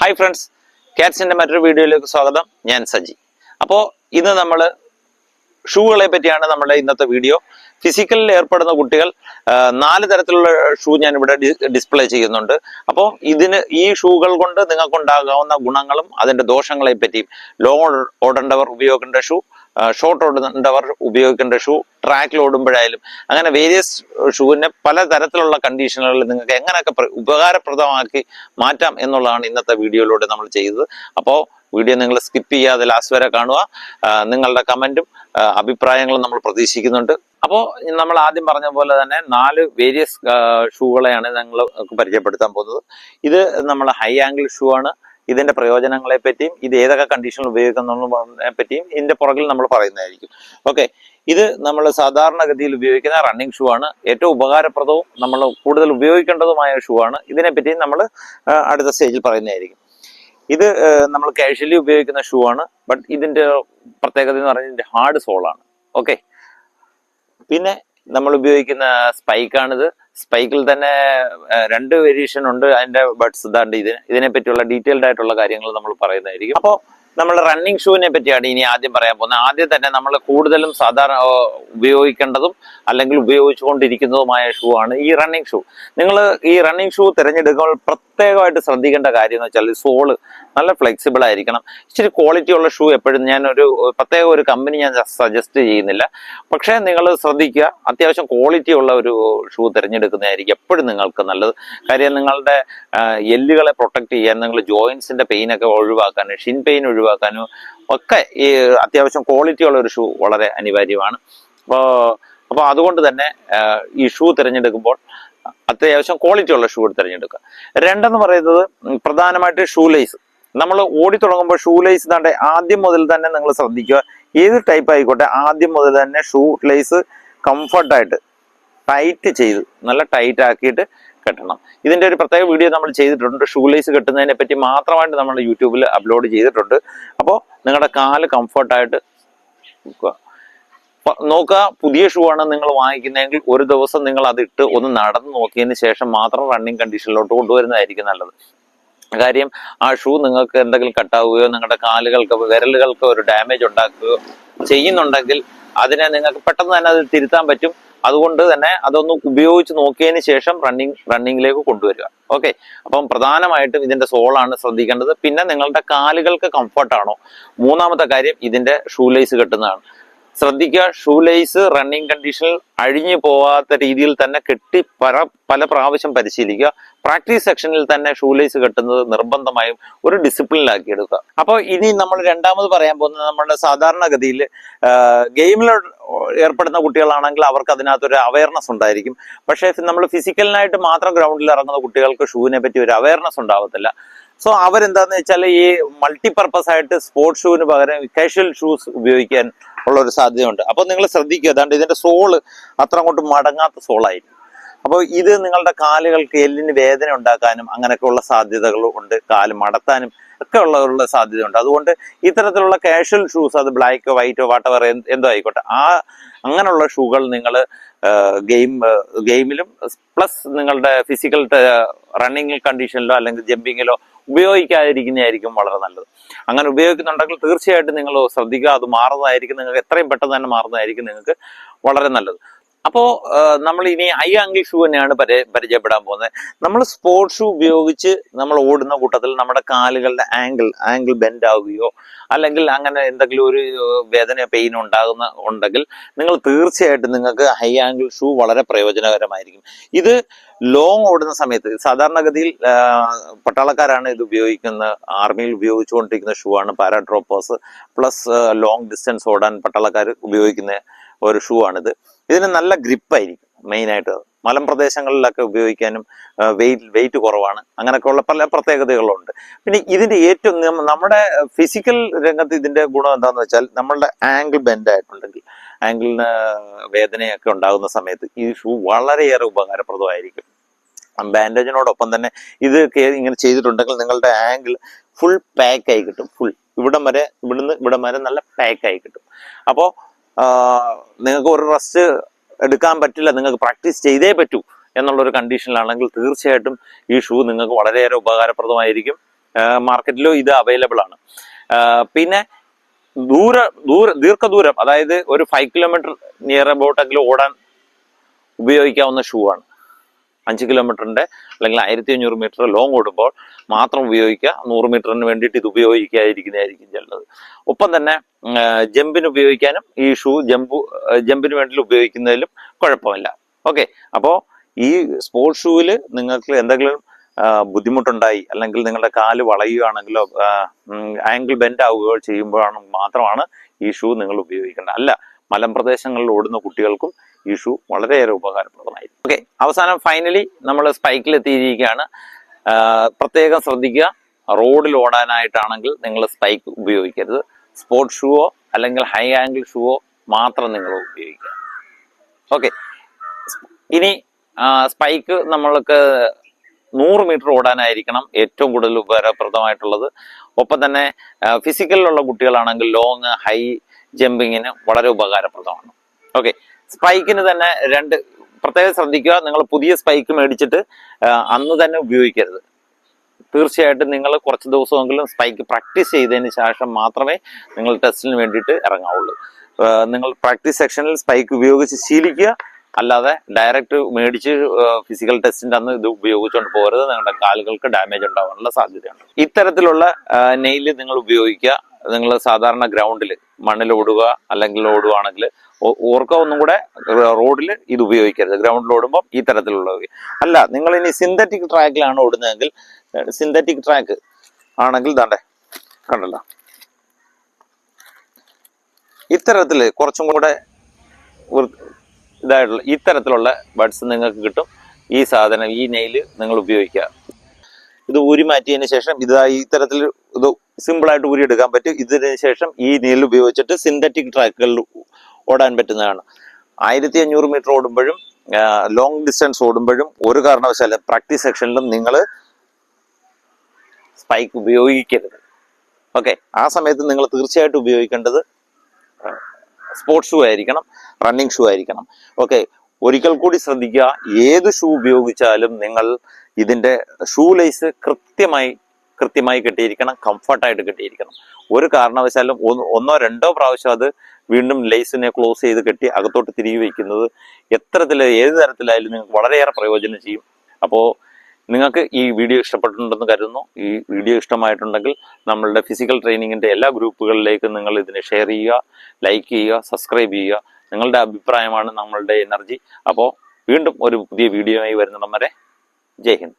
Hi friends കാറ്റ്സിന്റെ മറ്റൊരു വീഡിയോയിലേക്ക് സ്വാഗതം. ഞാൻ സജി. അപ്പോൾ ഇന്ന് നമ്മൾ ഷൂകളെ പറ്റിയാണ് നമ്മുടെ ഇന്നത്തെ വീഡിയോ. ഫിസിക്കലിൽ ഏർപ്പെടുന്ന കുട്ടികൾ നാല് തരത്തിലുള്ള ഷൂ ഞാൻ ഇവിടെ ഡിസ്പ്ലേ ചെയ്യുന്നുണ്ട്. അപ്പോൾ ഇതിന് ഈ ഷൂകൾ കൊണ്ട് നിങ്ങൾക്കുണ്ടാകാവുന്ന ഗുണങ്ങളും അതിന്റെ ദോഷങ്ങളെ പറ്റിയും ലോങ് ഓടേണ്ടവർ ഉപയോഗിക്കേണ്ട ഷൂ. ഷോർട്ട് ഓടുന്നവർ ഉപയോഗിക്കേണ്ട ഷൂ ട്രാക്കിൽ ഓടുമ്പോഴായാലും അങ്ങനെ വേരിയസ് ഷൂവിനെ പല തരത്തിലുള്ള കണ്ടീഷനുകളിൽ നിങ്ങൾക്ക് എങ്ങനെയൊക്കെ പ്ര- ഉപകാരപ്രദമാക്കി മാറ്റാം എന്നുള്ളതാണ് ഇന്നത്തെ വീഡിയോയിലൂടെ നമ്മൾ ചെയ്തത്. അപ്പോൾ വീഡിയോ നിങ്ങൾ സ്കിപ്പ് ചെയ്യാതെ ലാസ്റ്റ് വരെ കാണുക. നിങ്ങളുടെ കമന്റും അഭിപ്രായങ്ങളും നമ്മൾ പ്രതീക്ഷിക്കുന്നുണ്ട്. അപ്പോൾ നമ്മൾ ആദ്യം പറഞ്ഞ പോലെ തന്നെ നാല് വേരിയസ് ഷൂകളെയാണ് ഞങ്ങൾ പരിചയപ്പെടുത്താൻ പോകുന്നത്. ഇത് നമ്മൾ ഹൈ ആംഗിൾ ഷൂ ആണ്. ഇതിന്റെ പ്രയോജനങ്ങളെ പറ്റിയും ഇത് ഏതൊക്കെ കണ്ടീഷനിൽ ഉപയോഗിക്കുന്നതിനെ പറ്റിയും ഇതിന്റെ പുറകിൽ നമ്മൾ പറയുന്നതായിരിക്കും. ഓക്കെ ഇത് നമ്മൾ സാധാരണഗതിയിൽ ഉപയോഗിക്കുന്ന റണ്ണിങ് ഷൂ ആണ്. ഏറ്റവും ഉപകാരപ്രദവും നമ്മൾ കൂടുതൽ ഉപയോഗിക്കേണ്ടതുമായ ഷൂ ആണ്. ഇതിനെപ്പറ്റി നമ്മൾ അടുത്ത സ്റ്റേജിൽ പറയുന്നതായിരിക്കും. ഇത് നമ്മൾ കാഷ്വലി ഉപയോഗിക്കുന്ന ഷൂ ആണ്. ബട്ട് ഇതിന്റെ പ്രത്യേകത എന്ന് പറഞ്ഞാൽ ഇതിന്റെ ഹാർഡ് സോളാണ് ഓക്കെ പിന്നെ നമ്മൾ ഉപയോഗിക്കുന്ന സ്പൈക്കാണിത് സ്പൈക്കിൽ തന്നെ രണ്ട് വേരിയേഷൻ ഉണ്ട്. അതിന്റെ ബഡ്സ് ഇതാണ്ട് ഇതിന് പറ്റിയുള്ള ഡീറ്റെയിൽഡ് ആയിട്ടുള്ള കാര്യങ്ങൾ നമ്മൾ പറയുന്നതായിരിക്കും. അപ്പോൾ നമ്മൾ റണ്ണിങ് ഷൂവിനെ പറ്റിയാണ് ഇനി ആദ്യം പറയാൻ പോകുന്നത്. ആദ്യം തന്നെ നമ്മൾ കൂടുതലും സാധാരണ ഉപയോഗിക്കേണ്ടതും അല്ലെങ്കിൽ ഉപയോഗിച്ചുകൊണ്ടിരിക്കുന്നതുമായ ഷൂ ആണ് ഈ റണ്ണിങ് ഷൂ നിങ്ങൾ ഈ റണ്ണിങ് ഷൂ തിരഞ്ഞെടുക്കുമ്പോൾ പ്രത്യേകമായിട്ട് ശ്രദ്ധിക്കേണ്ട കാര്യം എന്ന് വെച്ചാൽ സോൾ നല്ല ഫ്ലെക്സിബിൾ ആയിരിക്കണം. ഇച്ചിരി ക്വാളിറ്റി ഉള്ള ഷൂ എപ്പോഴും ഞാൻ ഒരു പ്രത്യേക ഒരു കമ്പനി ഞാൻ സജസ്റ്റ് ചെയ്യുന്നില്ല. പക്ഷേ നിങ്ങൾ ശ്രദ്ധിക്കുക അത്യാവശ്യം ക്വാളിറ്റി ഉള്ള ഒരു ഷൂ തിരഞ്ഞെടുക്കുന്നതായിരിക്കും എപ്പോഴും നിങ്ങൾക്ക് നല്ലത്. കാര്യം നിങ്ങളുടെ എല്ലുകളെ പ്രൊട്ടക്ട് ചെയ്യാൻ നിങ്ങൾ ജോയിൻസിന്റെ പെയിൻ ഒക്കെ ഒഴിവാക്കാനും ഷിൻ പെയിൻ ഒഴിവാക്കാനും ഒക്കെ ഈ അത്യാവശ്യം ക്വാളിറ്റി ഉള്ള ഒരു ഷൂ വളരെ അനിവാര്യമാണ്. അപ്പോൾ അപ്പോൾ അതുകൊണ്ട് തന്നെ ഈ ഷൂ തിരഞ്ഞെടുക്കുമ്പോൾ അത്യാവശ്യം ക്വാളിറ്റി ഉള്ള ഷൂ തിരഞ്ഞെടുക്കുക. രണ്ടെന്ന് പറയുന്നത് പ്രധാനമായിട്ട് ഷൂ ലേസ് നമ്മൾ ഓടി തുടങ്ങുമ്പോൾ ഷൂ ലേസ് താണ്ടെ ആദ്യം മുതൽ തന്നെ നിങ്ങൾ ശ്രദ്ധിക്കുക. ഏത് ടൈപ്പ് ആയിക്കോട്ടെ ആദ്യം മുതൽ തന്നെ ഷൂ ലേസ് കംഫർട്ടായിട്ട് ടൈറ്റ് ചെയ്ത് നല്ല ടൈറ്റ് ആക്കിയിട്ട് കെട്ടണം. ഇതിന്റെ ഒരു പ്രത്യേക വീഡിയോ നമ്മൾ ചെയ്തിട്ടുണ്ട്. ഷൂ ലേസ് കെട്ടുന്നതിനെ പറ്റി മാത്രമായിട്ട് നമ്മൾ യൂട്യൂബിൽ അപ്ലോഡ് ചെയ്തിട്ടുണ്ട്. അപ്പോൾ നിങ്ങളുടെ കാൽ കംഫർട്ടായിട്ട് വെക്കുക നോക്കുക. പുതിയ ഷൂ ആണ് നിങ്ങൾ വാങ്ങിക്കുന്നതെങ്കിൽ ഒരു ദിവസം നിങ്ങൾ അതിട്ട് ഒന്ന് നടന്ന് നോക്കിയതിന് ശേഷം മാത്രം റണ്ണിങ് കണ്ടീഷനിലോട്ട് കൊണ്ടുവരുന്നതായിരിക്കും നല്ലത്. കാര്യം ആ ഷൂ നിങ്ങൾക്ക് എന്തെങ്കിലും കട്ടാവുകയോ നിങ്ങളുടെ കാലുകൾക്ക് വിരലുകൾക്ക് ഒരു ഡാമേജ് ഉണ്ടാക്കുകയോ ചെയ്യുന്നുണ്ടെങ്കിൽ അതിനെ നിങ്ങൾക്ക് പെട്ടെന്ന് തന്നെ അത് തിരുത്താൻ പറ്റും. അതുകൊണ്ട് തന്നെ അതൊന്ന് ഉപയോഗിച്ച് നോക്കിയതിന് ശേഷം റണ്ണിങ് റണ്ണിങ്ങിലേക്ക് കൊണ്ടുവരിക. ഓക്കെ അപ്പം പ്രധാനമായിട്ടും ഇതിന്റെ സോളാണ് ശ്രദ്ധിക്കേണ്ടത്. പിന്നെ നിങ്ങളുടെ കാലുകൾക്ക് കംഫർട്ടാണോ മൂന്നാമത്തെ കാര്യം ഇതിന്റെ ഷൂ ലേസ് കെട്ടുന്നതാണ്. ശ്രദ്ധിക്കുക. ഷൂ ലേസ് റണ്ണിങ് കണ്ടീഷനിൽ അഴിഞ്ഞു പോവാത്ത രീതിയിൽ തന്നെ കെട്ടി പല പല പ്രാവശ്യം പരിശീലിക്കുക. പ്രാക്ടീസ് സെക്ഷനിൽ തന്നെ ഷൂ ലേസ് കെട്ടുന്നത് നിർബന്ധമായും ഒരു ഡിസിപ്ലിനിലാക്കി എടുക്കുക. അപ്പോൾ ഇനി നമ്മൾ രണ്ടാമത് പറയാൻ പോകുന്നത് നമ്മുടെ സാധാരണഗതിയിൽ ഗെയിമിൽ ഏർപ്പെടുന്ന കുട്ടികളാണെങ്കിൽ അവർക്ക് അതിനകത്തൊരു അവയർനെസ് ഉണ്ടായിരിക്കും. പക്ഷേ നമ്മൾ ഫിസിക്കലിനായിട്ട് മാത്രം ഗ്രൗണ്ടിൽ ഇറങ്ങുന്ന കുട്ടികൾക്ക് ഷൂവിനെ പറ്റി ഒരു അവയർനെസ് ഉണ്ടാവത്തില്ല. സോ അവരെന്താന്ന് വെച്ചാൽ ഈ മൾട്ടിപർപ്പസ് ആയിട്ട് സ്പോർട്സ് ഷൂവിന് പകരം കാഷ്വൽ ഷൂസ് ഉപയോഗിക്കാൻ ഉള്ള ഒരു സാധ്യതയുണ്ട്. അപ്പോൾ നിങ്ങൾ ശ്രദ്ധിക്കുക. അതാണ്ട് ഇതിന്റെ സോൾ അത്ര അങ്ങോട്ട് മടങ്ങാത്ത സോളായിരിക്കും. അപ്പോൾ ഇത് നിങ്ങളുടെ കാലുകൾക്ക് എല്ലിന് വേദന ഉണ്ടാക്കാനും അങ്ങനെയൊക്കെയുള്ള സാധ്യതകൾ ഉണ്ട്. കാൽ മടത്താനും ഒക്കെ ഉള്ള സാധ്യത ഉണ്ട് അതുകൊണ്ട് ഇത്തരത്തിലുള്ള കാഷ്വൽ ഷൂസ് അത് ബ്ലാക്കോ വൈറ്റോ വാട്ടവർ എന്തോ ആയിക്കോട്ടെ. ആ അങ്ങനെയുള്ള ഷൂകൾ നിങ്ങൾ ഗെയിം ഗെയിമിലും പ്ലസ് നിങ്ങളുടെ ഫിസിക്കൽ റണ്ണിങ് കണ്ടീഷനിലോ അല്ലെങ്കിൽ ജമ്പിങ്ങിലോ ഉപയോഗിക്കാതിരിക്കുന്നതായിരിക്കും വളരെ നല്ലത്. അങ്ങനെ ഉപയോഗിക്കുന്നുണ്ടെങ്കിൽ തീർച്ചയായിട്ടും നിങ്ങൾ ശ്രദ്ധിക്കുക അത് മാറുന്നതായിരിക്കും നിങ്ങൾക്ക് എത്രയും പെട്ടെന്ന് തന്നെ മാറുന്നതായിരിക്കും നിങ്ങൾക്ക് വളരെ നല്ലത്. അപ്പോൾ നമ്മൾ ഇനി ഐ ആംഗിൾ ഷൂ തന്നെയാണ് പരി പരിചയപ്പെടാൻ പോകുന്നത്. നമ്മൾ സ്പോർട്സ് ഷൂ ഉപയോഗിച്ച് നമ്മൾ ഓടുന്ന കൂട്ടത്തിൽ നമ്മുടെ കാലുകളുടെ ആംഗിൾ ആംഗിൾ ബെൻഡ് ആവുകയോ അല്ലെങ്കിൽ അങ്ങനെ എന്തെങ്കിലും ഒരു വേദന പെയിൻ ഉണ്ടാകുന്ന ഉണ്ടെങ്കിൽ നിങ്ങൾ തീർച്ചയായിട്ടും നിങ്ങൾക്ക് ഹൈ ആംഗിൾ ഷൂ വളരെ പ്രയോജനകരമായിരിക്കും. ഇത് ലോങ് ഓടുന്ന സമയത്ത് സാധാരണഗതിയിൽ പട്ടാളക്കാരാണ് ഇത് ഉപയോഗിക്കുന്ന ആർമിയിൽ ഉപയോഗിച്ചുകൊണ്ടിരിക്കുന്ന ഷൂ ആണ്. പാരാട്രോപ്പേഴ്സ് പ്ലസ് ലോങ് ഡിസ്റ്റൻസ് ഓടാൻ പട്ടാളക്കാർ ഉപയോഗിക്കുന്ന ഒരു ഷൂ ആണിത്. ഇതിന് നല്ല ഗ്രിപ്പായിരിക്കും മെയിനായിട്ട്. മലമ്പ്രദേശങ്ങളിലൊക്കെ ഉപയോഗിക്കാനും വെയിറ്റ് വെയിറ്റ് കുറവാണ്. അങ്ങനെയൊക്കെയുള്ള പല പ്രത്യേകതകളുണ്ട്. പിന്നെ ഇതിന്റെ ഏറ്റവും നമ്മ- നമ്മുടെ ഫിസിക്കൽ രംഗത്ത് ഇതിന്റെ ഗുണം എന്താണെന്ന് വെച്ചാൽ നമ്മളുടെ ആംഗിൾ ബെൻഡ് ആയിട്ടുണ്ടെങ്കിൽ ആംഗിളിന് വേദനയൊക്കെ ഉണ്ടാകുന്ന സമയത്ത് ഈ ഷൂ വളരെയേറെ ഉപകാരപ്രദമായിരിക്കും. ബാൻഡേജിനോടൊപ്പം തന്നെ ഇത് ഇങ്ങനെ ചെയ്തിട്ടുണ്ടെങ്കിൽ നിങ്ങളുടെ ആംഗിൾ ഫുൾ പാക്കായി കിട്ടും. ഫുൾ ഇവിടം വരെ ഇവിടുന്ന് ഇവിടം വരെ നല്ല പാക്കായി കിട്ടും. അപ്പോൾ നിങ്ങൾക്ക് ഒരു റെസ്റ്റ് എടുക്കാൻ പറ്റില്ല നിങ്ങൾക്ക് പ്രാക്ടീസ് ചെയ്തേ പറ്റൂ എന്നുള്ളൊരു കണ്ടീഷനിലാണെങ്കിൽ തീർച്ചയായിട്ടും ഈ ഷൂ നിങ്ങൾക്ക് വളരെയേറെ ഉപകാരപ്രദമായിരിക്കും. മാർക്കറ്റിലും ഇത് അവൈലബിൾ ആണ്. പിന്നെ ദൂര ദൂര ദീർഘദൂരം അതായത് ഒരു ഫൈവ് കിലോമീറ്റർ നിയർ അബൌട്ടെങ്കിലും ഓടാൻ ഉപയോഗിക്കാവുന്ന ഷൂ ആണ്. അഞ്ച് കിലോമീറ്ററിന്റെ അല്ലെങ്കിൽ ആയിരത്തി അഞ്ഞൂറ് മീറ്റർ ലോങ് ഓടുമ്പോൾ മാത്രം ഉപയോഗിക്കുക. നൂറ് മീറ്ററിന് വേണ്ടിയിട്ട് ഇത് ഉപയോഗിക്കാതിരിക്കുന്നതായിരിക്കും നല്ലത്. ഒപ്പം തന്നെ ജമ്പിന് ഉപയോഗിക്കാനും ഈ ഷൂ ജമ്പ് ജമ്പിന് വേണ്ടി ഉപയോഗിക്കുന്നതിലും കുഴപ്പമില്ല. ഓക്കെ അപ്പോൾ ഈ സ്പോർട്സ് ഷൂവിൽ നിങ്ങൾക്ക് എന്തെങ്കിലും ബുദ്ധിമുട്ടുണ്ടായി അല്ലെങ്കിൽ നിങ്ങളുടെ കാൽ വളയുകയാണെങ്കിലോ ആംഗിൾ ബെൻഡ് ആവുകയോ ചെയ്യുമ്പോഴാണ് മാത്രമാണ് ഈ ഷൂ നിങ്ങൾ ഉപയോഗിക്കേണ്ടത്. അല്ല മലമ്പ്രദേശങ്ങളിൽ ഓടുന്ന കുട്ടികൾക്കും ഷൂ വളരെയേറെ ഉപകാരപ്രദമായിരുന്നു. ഓക്കെ അവസാനം ഫൈനലി നമ്മൾ സ്പൈക്കിൽ എത്തിയിരിക്കുകയാണ്. പ്രത്യേകം ശ്രദ്ധിക്കുക റോഡിൽ ഓടാനായിട്ടാണെങ്കിൽ നിങ്ങൾ സ്പൈക്ക് ഉപയോഗിക്കരുത്. സ്പോർട്സ് ഷൂവോ അല്ലെങ്കിൽ ഹൈ ആംഗിൾ ഷൂവോ മാത്രം നിങ്ങൾ ഉപയോഗിക്കുക. ഓക്കെ ഇനി സ്പൈക്ക് നമ്മൾക്ക് നൂറ് മീറ്റർ ഓടാനായിരിക്കണം ഏറ്റവും കൂടുതൽ ഉപകാരപ്രദമായിട്ടുള്ളത്. ഒപ്പം തന്നെ ഫിസിക്കലിലുള്ള കുട്ടികളാണെങ്കിൽ ലോങ് ഹൈ ജമ്പിങ്ങിന് വളരെ ഉപകാരപ്രദമാണ്. ഓക്കെ സ്പൈക്കിന് തന്നെ രണ്ട് പ്രത്യേകം ശ്രദ്ധിക്കുക നിങ്ങൾ പുതിയ സ്പൈക്ക് മേടിച്ചിട്ട് അന്ന് തന്നെ ഉപയോഗിക്കരുത്. തീർച്ചയായിട്ടും നിങ്ങൾ കുറച്ച് ദിവസമെങ്കിലും സ്പൈക്ക് പ്രാക്ടീസ് ചെയ്തതിന് ശേഷം മാത്രമേ നിങ്ങൾ ടെസ്റ്റിന് വേണ്ടിയിട്ട് ഇറങ്ങാവുള്ളൂ. നിങ്ങൾ പ്രാക്ടീസ് സെക്ഷനിൽ സ്പൈക്ക് ഉപയോഗിച്ച് ശീലിക്കുക അല്ലാതെ ഡയറക്റ്റ് മേടിച്ച് ഫിസിക്കൽ ടെസ്റ്റിന്റെ അന്ന് ഇത് ഉപയോഗിച്ചുകൊണ്ട് പോകരുത്. നിങ്ങളുടെ കാലുകൾക്ക് ഡാമേജ് ഉണ്ടാവാനുള്ള സാധ്യതയുണ്ട്. ഇത്തരത്തിലുള്ള നെയിൽ നിങ്ങൾ ഉപയോഗിക്കുക. നിങ്ങൾ സാധാരണ ഗ്രൗണ്ടിൽ മണ്ണിൽ ഓടുക അല്ലെങ്കിൽ ഓടുകയാണെങ്കിൽ ഓർക്ക ഒന്നും കൂടെ റോഡിൽ ഇത് ഉപയോഗിക്കരുത്. ഗ്രൗണ്ടിൽ ഓടുമ്പോൾ ഈ തരത്തിലുള്ള അല്ല നിങ്ങൾ ഇനി സിന്തറ്റിക് ട്രാക്കിലാണ് ഓടുന്നതെങ്കിൽ സിന്തറ്റിക് ട്രാക്ക് ആണെങ്കിൽ ദാണ്ടേ കണ്ടല്ലോ. ഇത്തരത്തിൽ കുറച്ചും കൂടെ ഇതായിട്ടുള്ള ഇത്തരത്തിലുള്ള ബഡ്സ് നിങ്ങൾക്ക് കിട്ടും. ഈ സാധനം ഈ നെയിൽ നിങ്ങൾ ഉപയോഗിക്കുക. ഇത് ഊരി മാറ്റിയതിന് ശേഷം ഇത് ഈ തരത്തിൽ ഇത് സിമ്പിളായിട്ട് ഊരി എടുക്കാൻ പറ്റും. ഇതിന് ശേഷം ഈ നെയിൽ ഉപയോഗിച്ചിട്ട് സിന്തറ്റിക് ട്രാക്കുകളിൽ ഓടാൻ പറ്റുന്നതാണ്. ആയിരത്തി അഞ്ഞൂറ് മീറ്റർ ഓടുമ്പോഴും ലോങ് ഡിസ്റ്റൻസ് ഓടുമ്പോഴും ഒരു കാരണവശാലും പ്രാക്ടീസ് സെക്ഷനിലും നിങ്ങൾ സ്പൈക്ക് ഉപയോഗിക്കരുത്. ഓക്കെ ആ സമയത്ത് നിങ്ങൾ തീർച്ചയായിട്ടും ഉപയോഗിക്കേണ്ടത് സ്പോർട്സ് ഷൂ ആയിരിക്കണം റണ്ണിങ് ഷൂ ആയിരിക്കണം. ഓക്കെ ഒരിക്കൽ കൂടി ശ്രദ്ധിക്കുക ഏത് ഷൂ ഉപയോഗിച്ചാലും നിങ്ങൾ ഇതിന്റെ ഷൂ ലൈസ് കൃത്യമായി കൃത്യമായി കെട്ടിയിരിക്കണം കംഫർട്ടായിട്ട് കെട്ടിയിരിക്കണം. ഒരു കാരണവശാലും ഒന്നോ രണ്ടോ പ്രാവശ്യം അത് വീണ്ടും ലേസിനെ ക്ലോസ് ചെയ്ത് കെട്ടി അകത്തോട്ട് തിരികെ വയ്ക്കുന്നത് എത്തരത്തിൽ ഏത് തരത്തിലായാലും നിങ്ങൾക്ക് വളരെയേറെ പ്രയോജനം ചെയ്യും. അപ്പോൾ നിങ്ങൾക്ക് ഈ വീഡിയോ ഇഷ്ടപ്പെട്ടിട്ടുണ്ടെന്ന് കരുതുന്നു. ഈ വീഡിയോ ഇഷ്ടമായിട്ടുണ്ടെങ്കിൽ നമ്മളുടെ ഫിസിക്കൽ ട്രെയിനിങ്ങിന്റെ എല്ലാ ഗ്രൂപ്പുകളിലേക്കും നിങ്ങൾ ഇതിനെ ഷെയർ ചെയ്യുക ലൈക്ക് ചെയ്യുക സബ്സ്ക്രൈബ് ചെയ്യുക. നിങ്ങളുടെ അഭിപ്രായമാണ് നമ്മളുടെ എനർജി അപ്പോൾ വീണ്ടും ഒരു പുതിയ വീഡിയോയായി വരുന്നിടം വരെ. ജയ് ഹിന്ദ്.